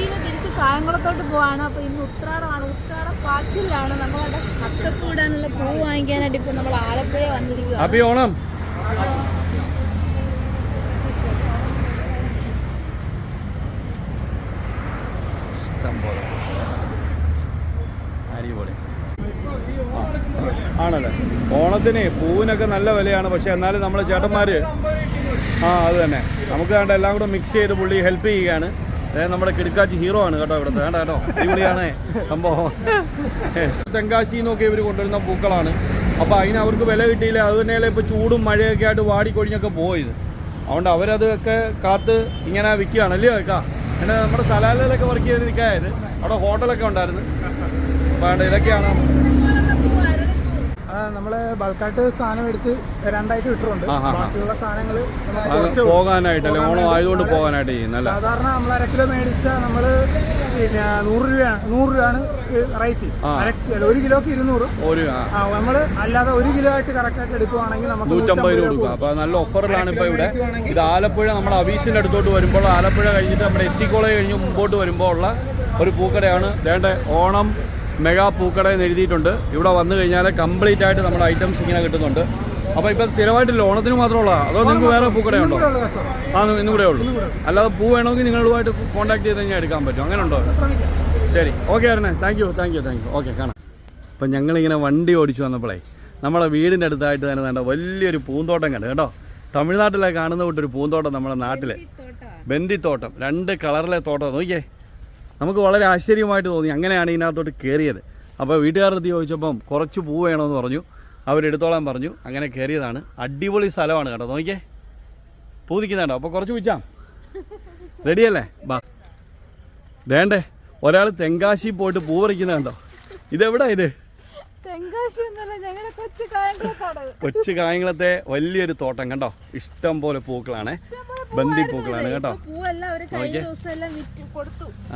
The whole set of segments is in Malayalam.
കൊച്ചിയിൽ തിരിച്ച് കായംകുളത്തോട്ട് പോവാണ്. അപ്പോൾ ഇന്ന് ഉത്രാടമാണ്. ഉത്രാട പാച്ചിലാണ്. നമ്മളവിടെ അത്തക്കൂടാനുള്ള പൂ വാങ്ങിക്കാനായിട്ട് ഇപ്പോൾ നമ്മൾ ആലപ്പുഴ വന്നിരിക്കുകയാണ് ഹാപ്പി ഓണം. ആണല്ലേ? ഓണത്തിന് പൂവിനൊക്കെ നല്ല വിലയാണ്. പക്ഷെ എന്നാലും നമ്മളെ ചേട്ടന്മാര് ആ അത് തന്നെ. നമുക്ക് വേണ്ട എല്ലാം കൂടെ മിക്സ് ചെയ്ത് പുള്ളി ഹെൽപ്പ് ചെയ്യുകയാണ്. നമ്മുടെ കിടുക്കാച്ചി ഹീറോ ആണ് കേട്ടോ ഇവിടുത്തെ. വേണ്ട കേട്ടോ. അടിപൊളിയാണ് സംഭവം. തെങ്കാശി എന്നൊക്കെ ഇവർ കൊണ്ടുവരുന്ന പൂക്കളാണ്. അപ്പോൾ അതിന് അവർക്ക് വില കിട്ടിയില്ല. അത് തന്നെയല്ലേ ഇപ്പോൾ ചൂടും മഴയൊക്കെ ആയിട്ട് വാടിക്കൊഴിഞ്ഞൊക്കെ പോയത്. അതുകൊണ്ട് അവരതൊക്കെ കാത്ത് ഇങ്ങനെ വിൽക്കുകയാണ്. അല്ലയോ വെക്കാ പിന്നെ നമ്മുടെ സലാലയിലൊക്കെ വർക്ക് ചെയ്ത് നിൽക്കായത് അവിടെ ഹോട്ടലൊക്കെ ഉണ്ടായിരുന്നു. വേണ്ട ഇതൊക്കെയാണ് നമ്മൾ ബൾക്കായിട്ട് സാധനം എടുത്ത് രണ്ടായിട്ട് വിട്ടിട്ടുണ്ട്. ബാക്കിയുള്ള സാധനങ്ങൾ അത് ഓണം ആയതുകൊണ്ട് പോകാനായിട്ട് ചെയ്യുന്നല്ലേ സാധാരണ നമ്മൾ അര കിലോ മേടിച്ച നമ്മൾ പിന്നെ നൂറ് രൂപയാണ് നൂറ് രൂപയാണ് റേറ്റ് ഒരു കിലോക്ക് ഇരുന്നൂറ്. നമ്മൾ അല്ലാതെ ഒരു കിലോ ആയിട്ട് കറക്റ്റായിട്ട് എടുക്കുവാണെങ്കിൽ നമുക്ക് നൂറ്റമ്പത് രൂപ കൊടുക്കുക അപ്പോൾ നല്ല ഓഫറിലാണ് ഇപ്പൊ ഇവിടെ. ഇത് ആലപ്പുഴ നമ്മുടെ അവീസിന്റെ അടുത്തോട്ട് വരുമ്പോൾ ആലപ്പുഴ കഴിഞ്ഞിട്ട് നമ്മുടെ എസ് ടി കോളേജ് കഴിഞ്ഞ് മുമ്പോട്ട് വരുമ്പോൾ ഉള്ള ഒരു പൂക്കടയാണ്. വേണ്ട ഓണം മെഗാ പൂക്കട എന്ന് എഴുതിയിട്ടുണ്ട്. ഇവിടെ വന്നു കഴിഞ്ഞാൽ കംപ്ലീറ്റ് ആയിട്ട് നമ്മുടെ ഐറ്റംസ് ഇങ്ങനെ കിട്ടുന്നുണ്ട്. അപ്പോൾ ഇപ്പം സ്ഥിരമായിട്ടില്ല ഓണത്തിന് മാത്രമുള്ള അതോ നിങ്ങൾക്ക് വേറെ പൂക്കടയുണ്ടോ. ആ ഇന്നും കൂടെ ഉള്ളൂ. അല്ലാതെ പൂ വേണമെങ്കിൽ നിങ്ങളുമായിട്ട് കോൺടാക്ട് ചെയ്ത് കഴിഞ്ഞാൽ എടുക്കാൻ പറ്റും. അങ്ങനെ ഉണ്ടോ ശരി. ഓക്കെ ആയിരുന്നേ thank you thank you thank you okay കാണാം. അപ്പം ഞങ്ങളിങ്ങനെ വണ്ടി ഓടിച്ചു വന്നപ്പോഴേ നമ്മുടെ വീടിന്റെ അടുത്തായിട്ട് തന്നെ വേണ്ട വലിയൊരു പൂന്തോട്ടം കണ്ടു കേട്ടോ. തമിഴ്നാട്ടിലെ കാണുന്ന കൂട്ടൊരു പൂന്തോട്ടം നമ്മുടെ നാട്ടിലെ. ബന്ദിത്തോട്ടം. രണ്ട് കളറിലെ തോട്ടം. നോക്കിയേ. നമുക്ക് വളരെ ആശ്ചര്യമായിട്ട് തോന്നി. അങ്ങനെയാണ് ഇതിനകത്തോട്ട് കയറിയത് അപ്പോൾ വീട്ടുകാരുടെ ചോദിച്ചപ്പം കുറച്ച് പൂ വേണമെന്ന് പറഞ്ഞു. അവരെടുത്തോളാൻ പറഞ്ഞു. അങ്ങനെ കയറിയതാണ് അടിപൊളി സ്ഥലമാണ് കേട്ടോ. നോക്കിയേ. പൂ അപ്പോൾ കുറച്ച് വിളിച്ചാം റെഡിയല്ലേ ബാ. വേണ്ടേ. ഒരാൾ തെങ്കാശി പോയിട്ട് പൂ പറിക്കുന്നത് കണ്ടോ? ഇതെവിടാ ഇത്? കൊച്ചു കായംകുളത്തെ വലിയൊരു തോട്ടം കണ്ടോ? ഇഷ്ടം പോലെ പൂക്കളാണ്. ബന്ദി പൂക്കളാണ് കേട്ടോ?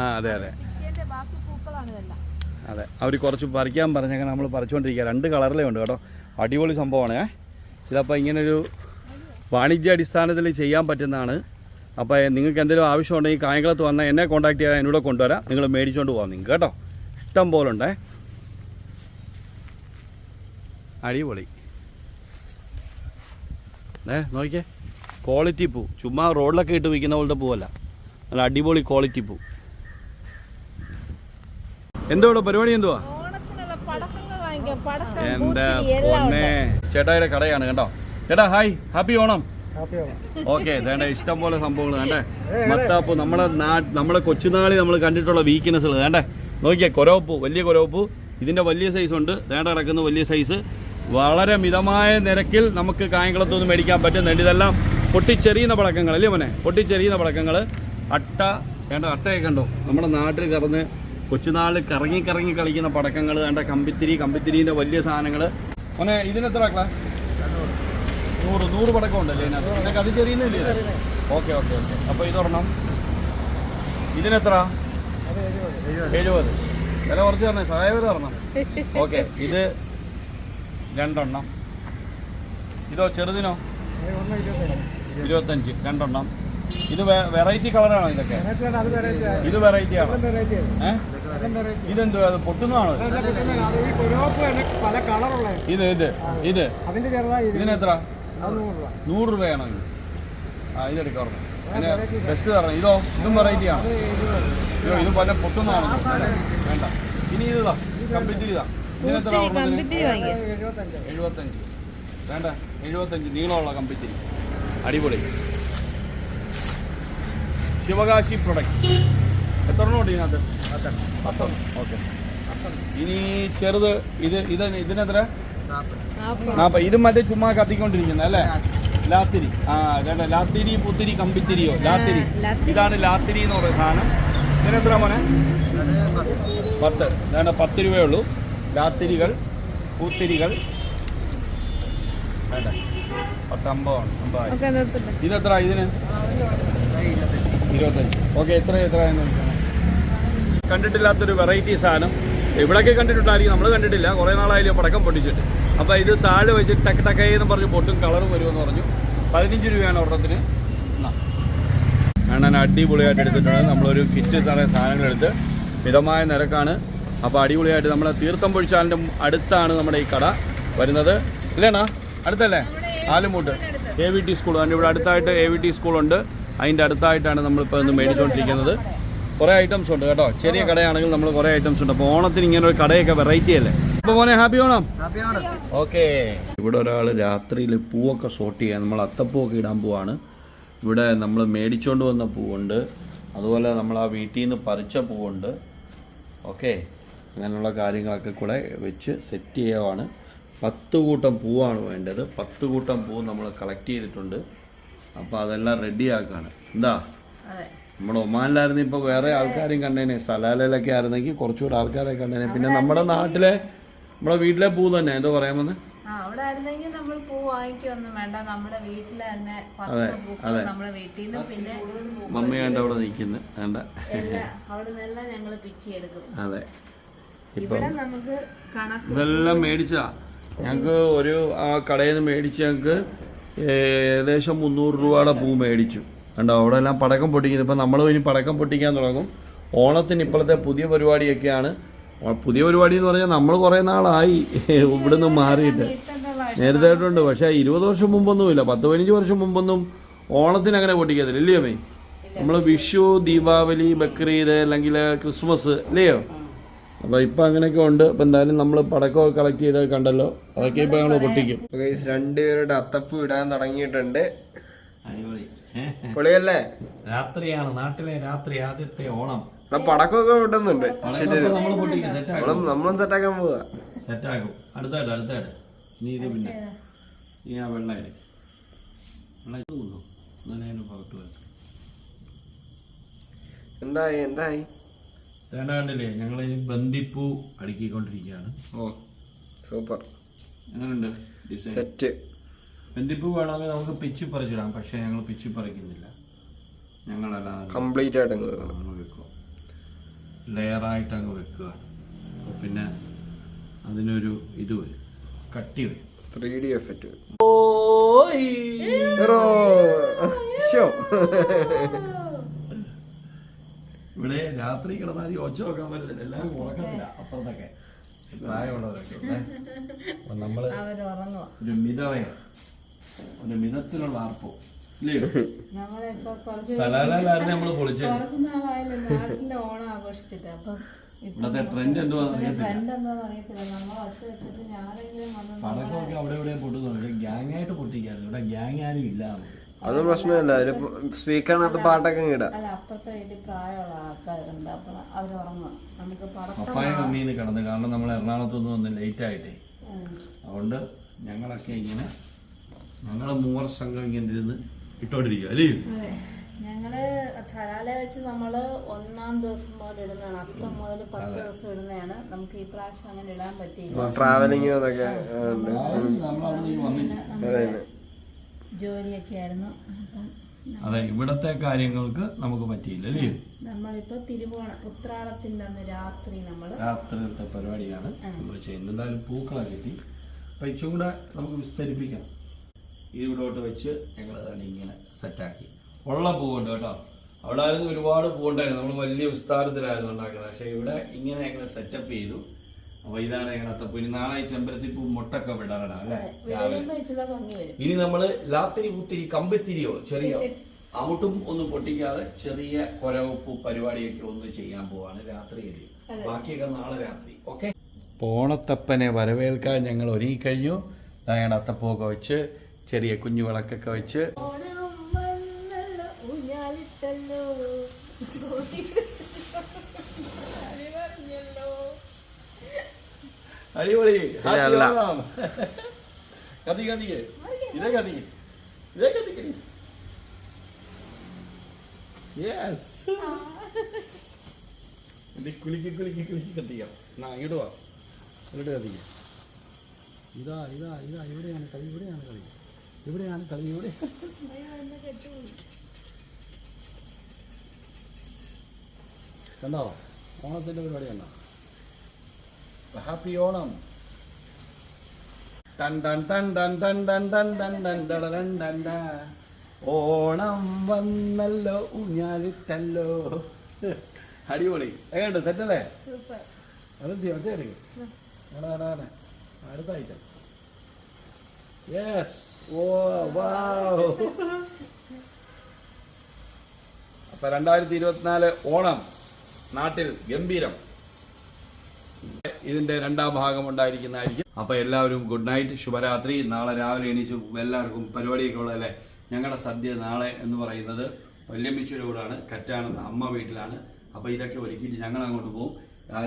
ആ അതെ അതെ. അതെ അവർ കുറച്ച് പറിക്കാൻ പറഞ്ഞാൽ നമ്മൾ പറിച്ചുകൊണ്ടിരിക്കുക രണ്ട് കളറിലേ ഉണ്ട് കേട്ടോ? അടിപൊളി സംഭവമാണ് ഇതപ്പോൾ ഇങ്ങനൊരു വാണിജ്യാടിസ്ഥാനത്തിൽ ചെയ്യാൻ പറ്റുന്നതാണ്. അപ്പോൾ നിങ്ങൾക്ക് എന്തെങ്കിലും ആവശ്യമുണ്ടെങ്കിൽ കായംകുളത്ത് വന്നാൽ എന്നെ കോൺടാക്ട് ചെയ്താൽ എന്നോട് കൊണ്ടുവരാം. നിങ്ങൾ മേടിച്ചുകൊണ്ട് പോകാം നിങ്ങൾക്ക് കേട്ടോ? ഇഷ്ടം പോലെ ഉണ്ടേ അടിപൊളി. ഏ നോക്കിയേ ക്വാളിറ്റി പൂ. ചുമ്മാ റോഡിലൊക്കെ ഇട്ട് വിൽക്കുന്ന പോലത്തെ പൂവല്ല. നല്ല അടിപൊളി ക്വാളിറ്റി പൂ. എന്തോ ഇവിടെ പരിപാടി എന്തുവാ? എന്റെ പൊന്നെ. ചേട്ടായുടെ കടയാണ് കേട്ടോ. ചേട്ടാ ഹായ് ഹാപ്പി ഓണം. ഓക്കെ വേണ്ട ഇഷ്ടം പോലെ സംഭവങ്ങൾ വേണ്ടേ? മത്താപ്പു നമ്മുടെ നമ്മളെ നമ്മുടെ കൊച്ചുനാളി നമ്മൾ കണ്ടിട്ടുള്ള വീക്ക്നെസ്സുകൾ വേണ്ടേ? നോക്കിയേ കൊരവപ്പൂ വലിയ കൊരവപ്പൂ ഇതിന്റെ വലിയ സൈസ് ഉണ്ട്. വേണ്ട കിടക്കുന്ന വലിയ സൈസ് വളരെ മിതമായ നിരക്കിൽ നമുക്ക് കായംകുളത്തുനിന്ന് മേടിക്കാൻ പറ്റുന്നുണ്ട് ഇതെല്ലാം പൊട്ടിച്ചെറിയുന്ന പടക്കങ്ങൾ അല്ലേ മോനെ? പൊട്ടിച്ചെറിയുന്ന പടക്കങ്ങൾ അട്ട വേണ്ട അട്ടയൊക്കെ ഉണ്ടോ നമ്മുടെ നാട്ടിൽ കറന്ന് കൊച്ചുനാളിൽ കറങ്ങി കറങ്ങി കളിക്കുന്ന പടക്കങ്ങൾ വേണ്ട കമ്പിത്തിരി കമ്പിത്തിരീന്റെ വലിയ സാധനങ്ങൾ മോനെ ഇതിനെത്ര ക്ലാ നൂറ് നൂറ് പടക്കം ഉണ്ടല്ലേ ഇതിനകത്ത്? എനിക്ക് അത് ചെറിയുന്നില്ലേ? Okay okay okay. അപ്പോൾ ഇതൊരെണ്ണം. ഇതിനെത്ര എഴുപത്. വില കുറച്ച് തരണേ സഹായവര് തരണം ഓക്കെ ഇത് രണ്ടെണ്ണം. ഇതോ ചെറുതിനോ? ഇരുപത്തഞ്ച് രണ്ടെണ്ണം. ഇത് വെറൈറ്റി കളറാണോ ഇതൊക്കെ? ഇത് വെറൈറ്റി ആണോ? ഇതെന്തോ അത് പൊട്ടുന്നതാണോ ഇത്? ഇത് ഇത് ഇതിനെത്ര നൂറ് രൂപയാണോ ഇത്? ആ ഇതെടുക്കാറുണ്ട് അതിന് ബെസ്റ്റ് തരണം ഇതോ ഇതും വെറൈറ്റി ആണ്. അയ്യോ ഇത് പല പൊട്ടുന്നതാണ് വേണ്ട. ഇനി ഇതാ കംപ്ലീറ്റ് ഇതാ എഴുപത്തഞ്ച്. വേണ്ട എഴുപത്തഞ്ച്. നീളമുള്ള കമ്പിത്തിരി അടിപൊളി. ശിവകാശി പ്രൊഡക്ട്സ് എത്ര എണ്ണം ഉണ്ട് ഇതിനകത്ത്? പത്തെണ്ണം. ഓക്കെ ഇനി ചെറുത് ഇത് ഇത് ഇതിനെത്ര? ഇത് മറ്റേ ചുമ്മാ കത്തിക്കൊണ്ടിരിക്കുന്ന അല്ലേ? ലാത്തിരി. ആ കേട്ടോ ലാത്തിരി പുത്തിരി കമ്പിത്തിരിയോ? ലാത്തിരി. ലാത്തിരി. ഇതാണ് ലാത്തിരി എന്ന് പറയുന്ന സാധനം. ഇതിനെത്ര മോനെ? പത്ത്. വേണ്ട പത്ത് രൂപയേ ഉള്ളൂ. ലാത്തിരികൾ പൂത്തിരികൾ. വേണ്ട. പത്ത് അമ്പതാണ് അമ്പതായി ഒക്കെ നിർത്തട്ടെ ഇതെത്ര ഇതിന്? ഇരുപത്തഞ്ച്. ഓക്കെ എത്ര എത്ര എന്ന്. കണ്ടിട്ടില്ലാത്തൊരു വെറൈറ്റി സാധനം. ഇവിടെയൊക്കെ കണ്ടിട്ടുണ്ടായിരിക്കും. നമ്മൾ കണ്ടിട്ടില്ല. കുറേ നാളായാലും പടക്കം പൊട്ടിച്ചിട്ട്. അപ്പോൾ ഇത് താഴെ വെച്ച് ടക്ക് ടക്കയെന്ന് പറഞ്ഞ് പൊട്ടും കളറും വരുമെന്ന് പറഞ്ഞു. പതിനഞ്ച് രൂപയാണ് ഒരെണ്ണത്തിന്. എന്നാ. അടിപൊളിയായിട്ട് എടുത്തിട്ടുണ്ട്. നമ്മളൊരു കിറ്റ് എടുത്ത് മിതമായ നിരക്കാണ്. അപ്പോൾ അടിപൊളിയായിട്ട് നമ്മൾ തീർത്ഥം പൊഴിച്ചാലിന്റെ അടുത്താണ് നമ്മുടെ ഈ കട വരുന്നത്. ഇല്ലേണാ? അടുത്തല്ലേ? Alumoodu. A V T school അതിന്റെ ഇവിടെ അടുത്തായിട്ട് എ വി ടി സ്കൂളുണ്ട് അതിന്റെ അടുത്തായിട്ടാണ് നമ്മളിപ്പോൾ ഇന്ന് മേടിച്ചുകൊണ്ടിരിക്കുന്നത് കുറേ ഐറ്റംസ് ഉണ്ട് കേട്ടോ. ചെറിയ കടയാണെങ്കിൽ നമ്മൾ കുറേ ഐറ്റംസ് ഉണ്ട്. അപ്പോൾ ഓണത്തിന് ഇങ്ങനെ ഒരു കടയൊക്കെ വെറൈറ്റി അല്ലേ? അപ്പോൾ മോനെ ഹാപ്പി ഓണം. ഓക്കെ ഇവിടെ ഒരാൾ രാത്രിയിൽ പൂവൊക്കെ സോർട്ട് ചെയ്യാൻ നമ്മൾ അത്തപ്പൂവൊക്കെ ഇടാൻ പോവാണ്. ഇവിടെ നമ്മൾ മേടിച്ചുകൊണ്ട് വന്ന പൂവുണ്ട്. അതുപോലെ നമ്മൾ ആ വീട്ടിൽ നിന്ന് പറിച്ച പൂവുണ്ട്. ഓക്കെ അങ്ങനെയുള്ള കാര്യങ്ങളൊക്കെ കൂടെ വെച്ച് സെറ്റ് ചെയ്യുവാണ്. പത്ത് കൂട്ടം പൂവാണ് വേണ്ടത്. പത്ത് കൂട്ടം പൂ നമ്മൾ കളക്ട് ചെയ്തിട്ടുണ്ട്. അപ്പോൾ അതെല്ലാം റെഡിയാക്കാണ് എന്താ? നമ്മുടെ ഒമാനിലായിരുന്നു ഇപ്പോൾ വേറെ ആൾക്കാരും കണ്ടേനെ. സലാലയിലൊക്കെ ആയിരുന്നെങ്കിൽ കുറച്ചുകൂടെ ആൾക്കാരെ കണ്ടേനെ. പിന്നെ നമ്മുടെ നാട്ടിലെ നമ്മുടെ വീട്ടിലെ പൂ തന്നെ. എന്തോ പറയാമെന്ന് അവിടെ ആയിരുന്നെങ്കിൽ നമ്മൾ പൂ വാങ്ങിക്കൊന്നും വേണ്ട. നമ്മുടെ വീട്ടിൽ തന്നെ നമ്മുടെ വീട്ടിൽ നിന്ന് പിന്നെ മമ്മി കണ്ട അവിടെ നിൽക്കുന്നു. അവിടെ നിന്നെല്ലാം ഞങ്ങൾ പിച്ചിയെടുക്കും. അതെ. ഇപ്പം ഇതെല്ലാം മേടിച്ചതാ. ഞങ്ങൾക്ക് ഒരു ആ കടയിൽ നിന്ന് മേടിച്ച് ഞങ്ങൾക്ക് ഏകദേശം മുന്നൂറ് രൂപയുടെ പൂ മേടിച്ചു. കണ്ടോ അവിടെ എല്ലാം പടക്കം പൊട്ടിക്കുന്നു. ഇപ്പം നമ്മൾ ഇനി പടക്കം പൊട്ടിക്കാൻ തുടങ്ങും. ഓണത്തിന് ഇപ്പോഴത്തെ പുതിയ പരിപാടിയൊക്കെയാണ്. പുതിയ പരിപാടി എന്ന് പറഞ്ഞാൽ നമ്മൾ കുറേ നാളായി ഇവിടുന്ന് മാറിയിട്ട്. നേരത്തെ ആയിട്ടുണ്ട് പക്ഷേ ഇരുപത് വർഷം മുമ്പൊന്നുമില്ല. പത്ത് പതിനഞ്ച് വർഷം മുമ്പൊന്നും ഓണത്തിന് അങ്ങനെ പൊട്ടിക്കത്തില്ല. ഇല്ലയോ മേ നമ്മൾ വിഷു ദീപാവലി ബക്രീദ് അല്ലെങ്കിൽ ക്രിസ്മസ് ഇല്ലയോ? അപ്പോൾ ഇപ്പോൾ അങ്ങനെയൊക്കെ ഉണ്ട്. അപ്പോൾ എന്തായാലും നമ്മൾ പടക്കമൊക്കെ കളക്ട് ചെയ്ത് കണ്ടല്ലോ. അതൊക്കെ ഇപ്പോൾ ഞങ്ങൾ പൊട്ടിക്കും. രണ്ടുപേരുടെ അത്തപ്പ് ഇടാൻ തുടങ്ങിയിട്ടുണ്ട്. പൊളിയല്ലേ? രാത്രിയാണ്. നാട്ടിലെ രാത്രി ആദ്യത്തെ ഓണം. പടക്കൊക്കെ പടക്കമൊക്കെ വിട്ടുന്നുണ്ട് നമ്മൾ പൊട്ടിക്കും. സെറ്റാക്കും നമ്മളും സെറ്റാക്കാൻ പോവാ. സെറ്റാക്കും അടുത്തായിട്ട് അടുത്തായിട്ട്. ഇനി ഇത് പിന്നെ. ഇനി ആ വെള്ളം എന്തായി? എന്തായി? കണ്ടില്ലേ ഞങ്ങൾ ബന്ദിപ്പൂ അടുക്കിക്കൊണ്ടിരിക്കുകയാണ്. ഓ സൂപ്പർ. അങ്ങനെയുണ്ട് ഡിസൈൻ? സെറ്റ്. ബന്ദിപ്പൂ വേണമെങ്കിൽ നമുക്ക് പിച്ച് പറിച്ചിടാം പക്ഷേ ഞങ്ങൾ പിച്ച് പറിക്കുന്നില്ല. ഞങ്ങളല്ല കംപ്ലീറ്റ് ആയിട്ട് അങ്ങ് വെക്കുക ലെയറായിട്ട് അങ്ങ് വെക്കുക. പിന്നെ അതിനൊരു ഇത് വരും. കട്ടി വരും. ത്രീ ഡി എഫക്റ്റ് ഇവിടെ രാത്രി കിടന്നാൽ ഒച്ച നോക്കാൻ പറ്റത്തില്ല. എല്ലാവരും ഉറക്കത്തില്ല അപ്പുറത്തൊക്കെ. പ്രായമുള്ളവരൊക്കെ നമ്മൾ ഒരു മിതവയ ഒരു മിതത്തിലുള്ള ആർപ്പോ. ഇല്ലയോ സലാലാലായിരുന്നു നമ്മൾ പൊളിച്ചത് ഇവിടത്തെ ട്രെൻഡ് എന്തുവാന്ന് അറിയത്തില്ല. പടക്കമൊക്കെ അവിടെ ഇവിടെ പൊട്ടുന്നുണ്ട്. ഗ്യാങ് ആയിട്ട് പൊട്ടിക്കാതെ ഇവിടെ ഗ്യാങ് ആരും ഇല്ല നമുക്ക്. അതൊന്നും പ്രശ്നമില്ല. ഒരു സ്പീക്കറിനകത്ത് പാട്ടൊക്കെ ഇടാം. അല്ല അപ്പുറത്തെ വീട്ടിൽ പ്രായമുള്ള ആൾക്കാരുണ്ട്. അപ്പൊ അവരുറങ്ങുക നമുക്ക് പടക്കം പപ്പായ മമ്മീന്ന് കിടന്ന്. കാരണം നമ്മൾ എറണാകുളത്തൊന്നും വന്ന് ലേറ്റ് ആയിട്ടേ. അതുകൊണ്ട് ഞങ്ങളൊക്കെ ഇങ്ങനെ ഞങ്ങളെ മൂവർ സംഘം ഇങ്ങനെ ഇരുന്ന് ഇട്ടോണ്ടിരിക്കുക അല്ലേ? അതെ. ഞങ്ങൾ ധരാല വെച്ച് നമ്മൾ ഒന്നാം ദിവസം മുതൽ ഇടുന്നതാണ്. അത്തം മുതൽ പത്ത് ദിവസം ഇടുന്നതാണ്. നമുക്ക് ഈ പ്രാവശ്യം അങ്ങനെ ഇടാൻ പറ്റിയില്ല. ട്രാവലിംഗ് അതൊക്കെ ഉണ്ട് നമ്മളവിടെ വന്നില്ല അതെ തന്നെ. ജോലിയൊക്കെ ആയിരുന്നു. അപ്പം അതെ ഇവിടത്തെ കാര്യങ്ങൾക്ക് നമുക്ക് പറ്റിയില്ല അല്ലേ? നമ്മളിപ്പോ തിരുവോണ ഉത്രാളത്തിന്റെ അന്ന് രാത്രി നമ്മൾ രാത്രിയിലത്തെ പരിപാടിയാണ് നമ്മൾ ചെയ്യുന്നത്. എന്തായാലും പൂക്കളൊക്കെ കിട്ടി. അപ്പൊ ഇച്ചും കൂടെ നമുക്ക് വിസ്തരിപ്പിക്കാം. ഇവിടോട്ട് വെച്ച് ഞങ്ങൾ അതാണ് ഇങ്ങനെ സെറ്റാക്കി. ഉള്ള പൂവുണ്ട് കേട്ടോ. അവിടെ ആയിരുന്നു ഒരുപാട് പൂവുണ്ടായിരുന്നു. നമ്മൾ വലിയ വിസ്താരത്തിലായിരുന്നു ഉണ്ടാക്കുന്നത്. പക്ഷേ ഇവിടെ ഇങ്ങനെ ഞങ്ങൾ സെറ്റപ്പ് ചെയ്തു. അപ്പോൾ ഇതാണ് അത്തപ്പൂ ഇനി നാളെ ഈ ചെമ്പരത്തി പൂ മുട്ടൊക്കെ വിടണം അല്ലേ? ഇനി നമ്മൾ ലാത്തിരി കുത്തിരി കമ്പത്തിരിയോ ചെറിയോ അങ്ങോട്ടും ഒന്നും പൊട്ടിക്കാതെ ചെറിയ കൊരവപ്പ് പരിപാടിയൊക്കെ ഒന്ന് ചെയ്യാൻ പോവാണ് രാത്രിയിൽ ബാക്കിയൊക്കെ നാളെ രാത്രി. ഓക്കെ? പോണത്തപ്പനെ വരവേൽക്കാൻ ഞങ്ങൾ ഒരുങ്ങിക്കഴിഞ്ഞു. ഞങ്ങളുടെ അത്തപ്പൂക്കെ വെച്ച് ചെറിയ കുഞ്ഞു വിളക്കൊക്കെ വെച്ച് ഓണം വന്നല്ലോ ഊഞ്ഞാലിട്ടല്ലോ അടി പറഞ്ഞല്ലോ അടിപൊളി. കത്തി കത്തിക്ക് ഇതേ കത്തിക്ക് ഇതേ കത്തിക്ക് യെസ് ഇത് കുലുക്കി കുലുക്കി കുലുക്കി കത്തിക്കാം. എന്നാ ഇങ്ങോട്ട് വാ. ഇങ്ങോട്ട് കത്തിക്കാം. ഇതാ ഇതാ ഇതാ. ഇവിടെയാണ് കളി ഇവിടെയാണ് കളി. ഇവിടെയാണ് കളി ഇവിടെ. കണ്ടോ? ഓണത്തിന്റെ പരിപാടി കണ്ടോ? ഹാപ്പി ഓണം ഓണം വന്നല്ലോ ഊഞ്ഞാലിട്ടല്ലോ അടിപൊളി എങ്ങനെയുണ്ട് സെറ്റല്ലേ അതെന്തി മറ്റേ അടുത്ത ഐറ്റം യെസ് ഓ അപ്പൊ രണ്ടായിരത്തി ഇരുപത്തിനാല് ഓണം നാട്ടിൽ ഗംഭീരം ഇതിന്റെ രണ്ടാം ഭാഗം ഉണ്ടായിരിക്കുന്നതായിരിക്കും. അപ്പൊ എല്ലാവരും ഗുഡ് നൈറ്റ് ശുഭരാത്രി. നാളെ രാവിലെ എണീച്ച് എല്ലാവർക്കും പരിപാടിയൊക്കെ ഉള്ളതല്ലേ? ഞങ്ങളുടെ സദ്യ നാളെ എന്ന് പറയുന്നത് വല്യമ്മിച്ചൂരോടാണ് കറ്റാണെന്ന് അമ്മ വീട്ടിലാണ്. അപ്പൊ ഇതൊക്കെ ഒരുക്കിയിട്ട് ഞങ്ങൾ അങ്ങോട്ട് പോകും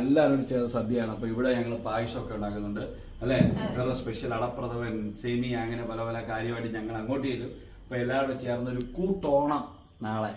എല്ലാവരും ചേർന്ന സദ്യയാണ്. അപ്പൊ ഇവിടെ ഞങ്ങൾ പായസമൊക്കെ ഉണ്ടാക്കുന്നുണ്ട്. അല്ലേ? വേറെ സ്പെഷ്യൽ അടപ്രഥമൻ സേമി അങ്ങനെ പല പല കാര്യമായിട്ട് ഞങ്ങൾ അങ്ങോട്ട് ചെയ്തു. അപ്പൊ എല്ലാവരും ചേർന്നൊരു കൂട്ടോണം നാളെ.